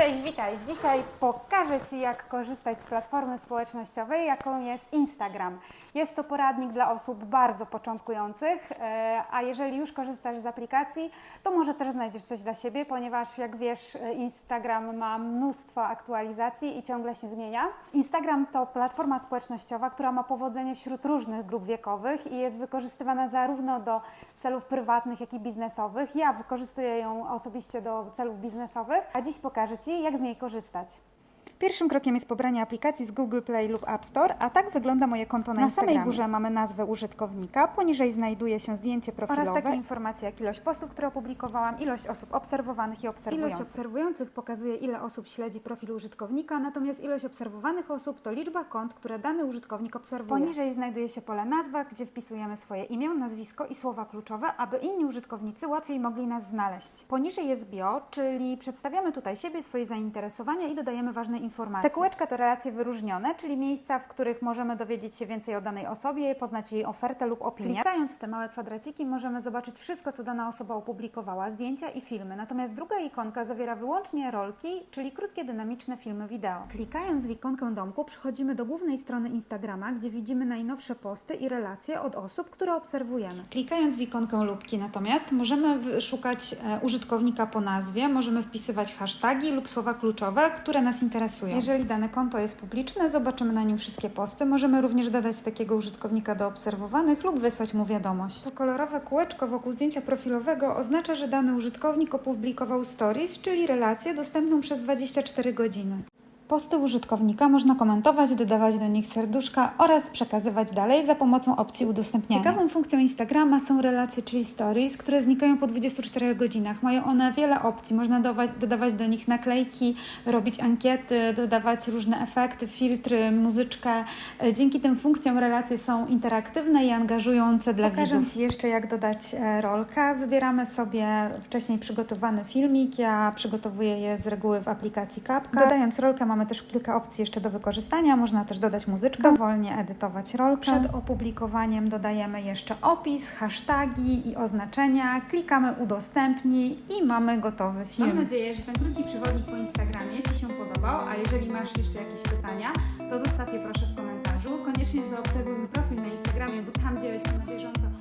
Cześć, witaj. Dzisiaj pokażę Ci, jak korzystać z platformy społecznościowej, jaką jest Instagram. Jest to poradnik dla osób bardzo początkujących, e, a jeżeli już korzystasz z aplikacji, to może też znajdziesz coś dla siebie, ponieważ jak wiesz, Instagram ma mnóstwo aktualizacji i ciągle się zmienia. Instagram to platforma społecznościowa, która ma powodzenie wśród różnych grup wiekowych i jest wykorzystywana zarówno do celów prywatnych, jak i biznesowych. Ja wykorzystuję ją osobiście do celów biznesowych, a dziś pokażę Ci, jak z niej korzystać. Pierwszym krokiem jest pobranie aplikacji z Google Play lub App Store, a tak wygląda moje konto na, Na samej górze mamy nazwę użytkownika, poniżej znajduje się zdjęcie profilowe Oraz takie informacje jak ilość postów, które opublikowałam, ilość osób obserwowanych i obserwujących. Ilość obserwujących pokazuje, ile osób śledzi profil użytkownika, natomiast ilość obserwowanych osób to liczba kont, które dany użytkownik obserwuje. Poniżej znajduje się pole nazwa, gdzie wpisujemy swoje imię, nazwisko i słowa kluczowe, aby inni użytkownicy łatwiej mogli nas znaleźć. Poniżej jest bio, czyli przedstawiamy tutaj siebie, swoje zainteresowania i dodajemy ważne informacje. Te kółeczka to relacje wyróżnione, czyli miejsca, w których możemy dowiedzieć się więcej o danej osobie, poznać jej ofertę lub opinię. Klikając w te małe kwadraciki możemy zobaczyć wszystko, co dana osoba opublikowała, zdjęcia i filmy. Natomiast druga ikonka zawiera wyłącznie rolki, czyli krótkie, dynamiczne filmy wideo. Klikając w ikonkę domku przechodzimy do głównej strony Instagrama, gdzie widzimy najnowsze posty i relacje od osób, które obserwujemy. Klikając w ikonkę lubki natomiast możemy szukać e, użytkownika po nazwie, możemy wpisywać hasztagi lub słowa kluczowe, które nas interesują. Jeżeli dane konto jest publiczne, zobaczymy na nim wszystkie posty. Możemy również dodać takiego użytkownika do obserwowanych lub wysłać mu wiadomość. To kolorowe kółeczko wokół zdjęcia profilowego oznacza, że dany użytkownik opublikował stories, czyli relację dostępną przez 24 godziny. Posty użytkownika można komentować, dodawać do nich serduszka oraz przekazywać dalej za pomocą opcji udostępniania. Ciekawą funkcją Instagrama są relacje, czyli stories, które znikają po 24 godzinach. Mają one wiele opcji. Można dodawać, dodawać do nich naklejki, robić ankiety, dodawać różne efekty, filtry, muzyczkę. E, Dzięki tym funkcjom relacje są interaktywne i angażujące dla Pokażę widzów. Ci jeszcze jak dodać e, rolkę. Wybieramy sobie wcześniej przygotowany filmik. Ja przygotowuję je z reguły w aplikacji CapCut. Dodając rolkę mamy też kilka opcji jeszcze do wykorzystania. Można też dodać muzyczkę, dowolnie edytować rolkę. Przed opublikowaniem dodajemy jeszcze opis, hasztagi i oznaczenia. Klikamy udostępnij i mamy gotowy film. Mam nadzieję, że ten krótki przewodnik po Instagramie Ci się podobał, a jeżeli masz jeszcze jakieś pytania, to zostaw je proszę w komentarzu. Koniecznie zaobserwuj mój profil na Instagramie, bo tam dzielę się na bieżąco